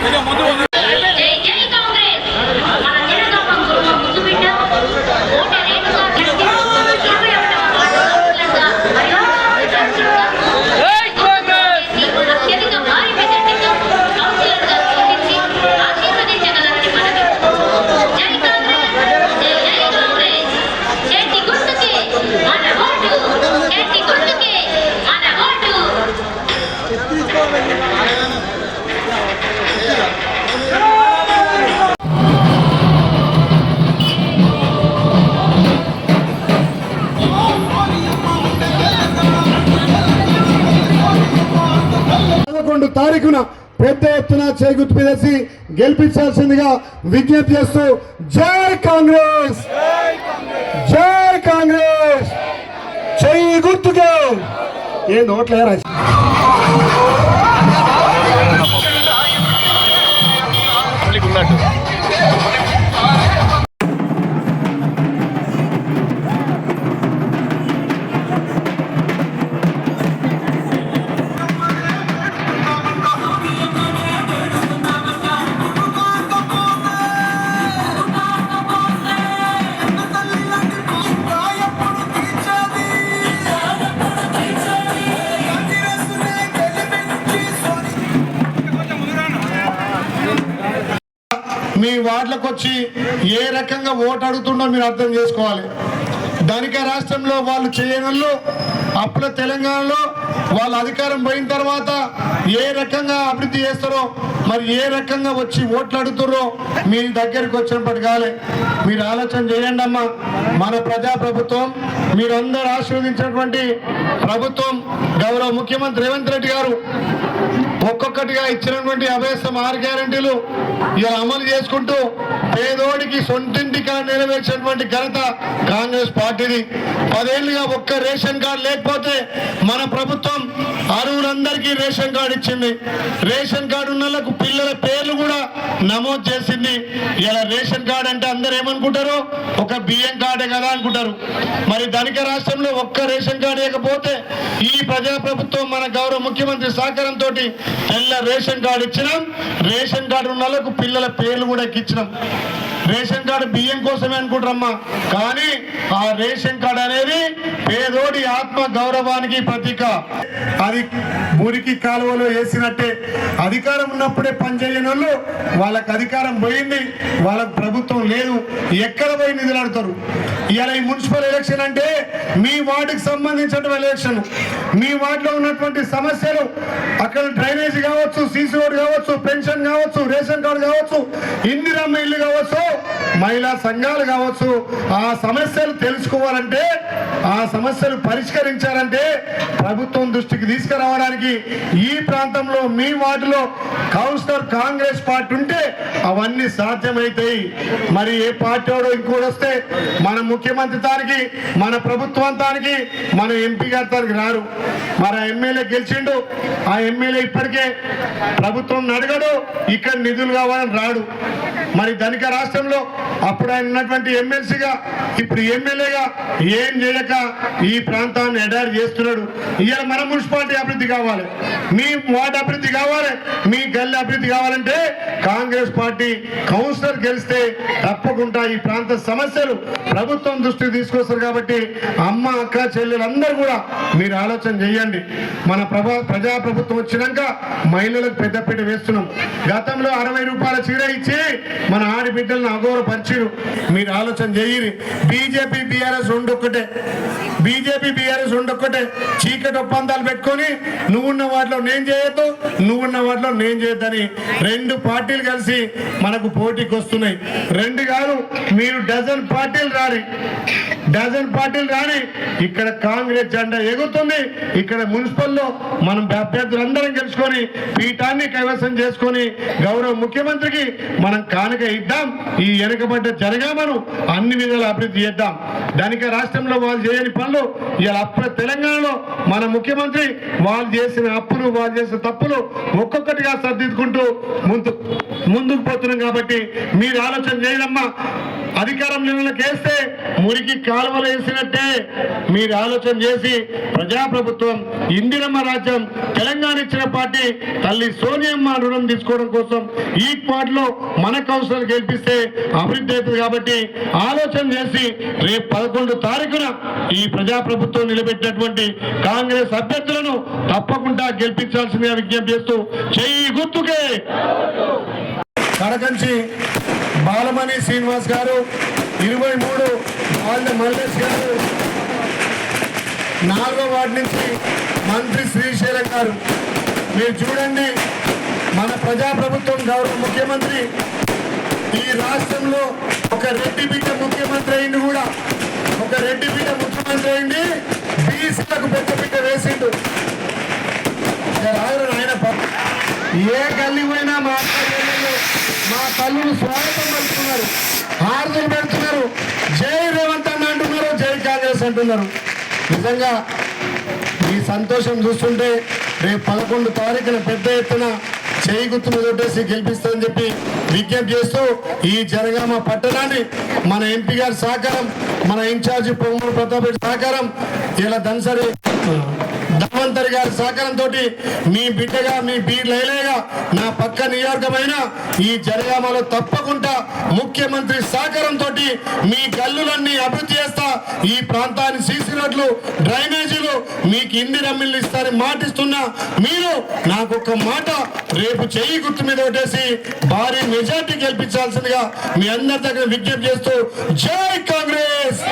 그냥 먼저 먼저 తారీఖున పెద్ద ఎత్తున చేగుర్తు పేసి గెలిపించాల్సిందిగా విజ్ఞప్తి చేస్తూ జై కాంగ్రెస్! జై కాంగ్రెస్! చెయ్యి గుర్తుకే! ఏం నోట్లేరా మీ వార్డులకు వచ్చి ఏ రకంగా ఓటు అడుగుతుండో మీరు అర్థం చేసుకోవాలి. ధనిక రాష్ట్రంలో వాళ్ళు చేయనల్లో అప్పుల తెలంగాణలో వాళ్ళ అధికారం పోయిన తర్వాత ఏ రకంగా అభివృద్ధి చేస్తారో మరి ఏ రకంగా వచ్చి ఓట్లు అడుగుతారో మీ దగ్గరికి వచ్చినప్పటి కాలే. మీరు ఆలోచన చేయండి అమ్మా. మన ప్రజా ప్రభుత్వం మీరందరూ ఆశీర్వదించినటువంటి ప్రభుత్వం గౌరవ ముఖ్యమంత్రి రేవంత్ రెడ్డి గారు ఒక్కొక్కటిగా ఇచ్చినటువంటి అభయసం ఆరు గ్యారంటీలు ఇలా అమలు చేసుకుంటూ పేదోడికి సొంతింటిగా నెరవేర్చినటువంటి ఘనత కాంగ్రెస్ పార్టీది. పదేళ్ళుగా ఒక్క రేషన్ కార్డు లేకపోతే మన ప్రభుత్వం అరువులందరికీ రేషన్ కార్డు ఇచ్చింది. రేషన్ కార్డు ఉన్న వాళ్ళకు పిల్లల పేర్లు కూడా నమోదు చేసింది. ఇలా రేషన్ కార్డు అంటే అందరు ఏమనుకుంటారు? ఒక బియ్యం కార్డే కదా అనుకుంటారు. మరి ధనిక రాష్ట్రంలో ఒక్క రేషన్ కార్డు లేకపోతే ఈ ప్రజా ప్రభుత్వం మన గౌరవ ముఖ్యమంత్రి సహకారంతో తెల్ల రేషన్ కార్డు ఇచ్చినాం. రేషన్ కార్డు ఉన్న వాళ్ళకు పిల్లల పేర్లు కూడా ఎక్కించినాం. రేషన్ కార్డు బియ్యం కోసమే అనుకుంటారమ్మా. కానీ ఆ రేషన్ కార్డు అనేది పేదోడి ఆత్మ గౌరవానికి ప్రతీక. అది మురికి కాలువలో వేసినట్టే. అధికారం ఉన్నప్పుడే పనిచేయని వాళ్ళు వాళ్ళకి అధికారం పోయింది వాళ్ళకి ప్రభుత్వం లేదు. ఎక్కడ పోయి నిధులు ఆడతారు? ఈ మున్సిపల్ ఎలక్షన్ అంటే మీ వార్డుకి సంబంధించిన ఎలక్షన్. మీ వార్డులో ఉన్నటువంటి సమస్యలు అక్కడ డ్రైనేజ్ కావచ్చు సీసీ రోడ్ కావచ్చు పెన్షన్ కావచ్చు రేషన్ కార్డు కావచ్చు ఇందిరమ్మ ఇల్లు కావచ్చు మహిళా సంఘాలు కావచ్చు ఆ సమస్యలు తెలుసుకోవాలంటే ఆ సమస్యలు పరిష్కరించాలంటే ప్రభుత్వం దృష్టికి తీసుకురావడానికి ఈ ప్రాంతంలో మీ వార్డులో కౌన్సిలర్ కాంగ్రెస్ పార్టీ ఉంటే అవన్నీ సాధ్యమవుతాయి మరి ఏ పార్టీ వాడో ఇంకోటి వస్తే మన ముఖ్యమంత్రి తానికి మన ప్రభుత్వంతానికి మన ఎంపీ గారి తానికి రారు. మరి ఆ ఎమ్మెల్యే గెలిచిండు. ఆ ఎమ్మెల్యే ఇప్పటికే ప్రభుత్వం అడగడు ఇక్కడ నిధులు కావాలని రాడు. మరి ధనిక రాష్ట్రంలో అప్పుడు ఆయన ఉన్నటువంటి ఎమ్మెల్సీగా ఇప్పుడు ఎమ్మెల్యేగా ఏం చేయక ఈ ప్రాంతాన్ని ఎడారి చేస్తున్నాడు. ఇవాళ మన మున్సిపాలిటీ అభివృద్ధి కావాలి. మీ వార్డ్ అభివృద్ధి కావాలి మీ గల్లీ అభివృద్ధి కావాలంటే కాంగ్రెస్ పార్టీ కౌన్సిలర్ గెలిస్తే తప్పకుండా ఈ ప్రాంత సమస్యలు ప్రభుత్వం దృష్టికి తీసుకొస్తారు కాబట్టి అమ్మ అక్క చెల్లెలందరూ కూడా మీరు ఆలోచన చేయండి. మన ప్రభా ప్రజా ప్రభుత్వం వచ్చినాక మహిళలకు పెద్దపీట వేస్తున్నాం. గతంలో అరవై రూపాయల చీర ఇచ్చి మన ఆడబిడ్డలను అఘోరపరిచిరు. మీరు ఆలోచన చేయరు. బీజేపీ బీఆర్ఎస్ రెండు ఒక్కటే బీజేపీ బీఆర్ఎస్ ఉండొక్కటే చీకటి ఒప్పందాలు పెట్టుకొని నువ్వున్న వాటిలో నేను చేయొద్దు నువ్వున్న వాటిలో నేను చేయొద్దని రెండు పార్టీలు కలిసి మనకు పోటీకి వస్తున్నాయి. రెండు కాదు మీరు డజన్ పార్టీలు రాని డజన్ పార్టీలు రాని ఇక్కడ కాంగ్రెస్ జెండా ఎగురుతుంది. ఇక్కడ మున్సిపల్లో మనం అభ్యర్థులందరం గెలుచుకొని పీఠాన్ని కైవసం చేసుకొని గౌరవ ముఖ్యమంత్రికి మనం కానుక ఇద్దాం. ఈ వెనుకబడ్డ జరగామను అన్ని విధాల అభివృద్ధి చేద్దాం. ధనిక రాష్ట్రంలో వాళ్ళు చేయని పనులు ఇలా అప్ప తెలంగాణలో మన ముఖ్యమంత్రి వాళ్ళు చేసిన అప్పులు వాళ్ళు చేసిన తప్పులు ఒక్కొక్కటిగా సర్దిద్దుకుంటూ ముందు ముందుకు పోతున్నాం కాబట్టి మీరు ఆలోచన చేయడమ్మా అధికారం నీళ్ళకి వేస్తే మురికి కాలువలు వేసినట్టే మీరు ఆలోచన చేసి ప్రజాప్రభుత్వం ఇందిరమ్మ రాజ్యం తెలంగాణ ఇచ్చిన పార్టీ తల్లి సోనియమ్మ రుణం తీసుకోవడం కోసం ఈ పార్టీలో మన కౌన్సిలర్ గెలిపిస్తే అభివృద్ధి అవుతుంది కాబట్టి ఆలోచన చేసి రేపు పదకొండు తారీఖున ఈ ప్రజాప్రభుత్వం నిలబెట్టినటువంటి కాంగ్రెస్ అభ్యర్థులను తప్పకుండా గెలిపించాల్సిందిగా విజ్ఞప్తి చేస్తూ చెయ్యి గుర్తుకే. కడకంచి బాలమణి శ్రీనివాస్ గారు ఇరవై మూడు వాళ్ళ మల్లేష్ గారు నాలుగో వార్డు నుంచి మంత్రి శ్రీశైలం గారు. మీరు చూడండి మన ప్రజాప్రభుత్వం గౌరవ ముఖ్యమంత్రి ఈ రాష్ట్రంలో ఒక రెడ్డి బిడ్డ ముఖ్యమంత్రి అయింది కూడా. ఒక రెడ్డి బిడ్డ ముఖ్యమంత్రి అయింది బీసీలకు పెద్ద బిడ్డ వేసిండు ఇక రాజు నాయన ప- ఏ గల్లి పోయినా మా అక్క చెల్లెళ్ళు, మీరు స్వాగతం పెడుతున్నారు హారతులు పెడుతున్నారు. జై రేవంత్ అన్న అంటున్నారు. జై కాంగ్రెస్ అంటున్నారు. నిజంగా ఈ సంతోషం చూస్తుంటే రేపు పదకొండు తారీఖున పెద్ద ఎత్తున చేయి గుర్తు మీద కొట్టేసి గెలిపిస్తామని చెప్పి విజ్ఞప్తి చేస్తూ ఈ జనగామ పట్టణాన్ని మన ఎంపీ గారి సహకారం మన ఇన్ఛార్జి పొంగూరు ప్రతాప్ రెడ్డి సహకారం ఇలా దన్సరి ధన్వంతరి గారి సహకారంతో మీ బిడ్డగా మీ బీ లైలేగా నా పక్క నియోజకమైన ఈ జనగామలో తప్పకుండా ముఖ్యమంత్రి సహకారంతో మీ గల్లులన్నీ అభివృద్ధి చేస్తా ఈ ప్రాంతాన్ని సీసీ రోడ్లు డ్రైనేజీలు మీకు ఇంది రమ్మిళ్ళు ఇస్తారని మాటిస్తున్నా మీరు నాకు ఒక మాట రేపు చెయ్యి గుర్తు మీద కొట్టేసి భారీ మెజార్టీ గెలిపించాల్సిందిగా మీ అందరి దగ్గర విజ్ఞప్తి చేస్తూ జై కాంగ్రెస్!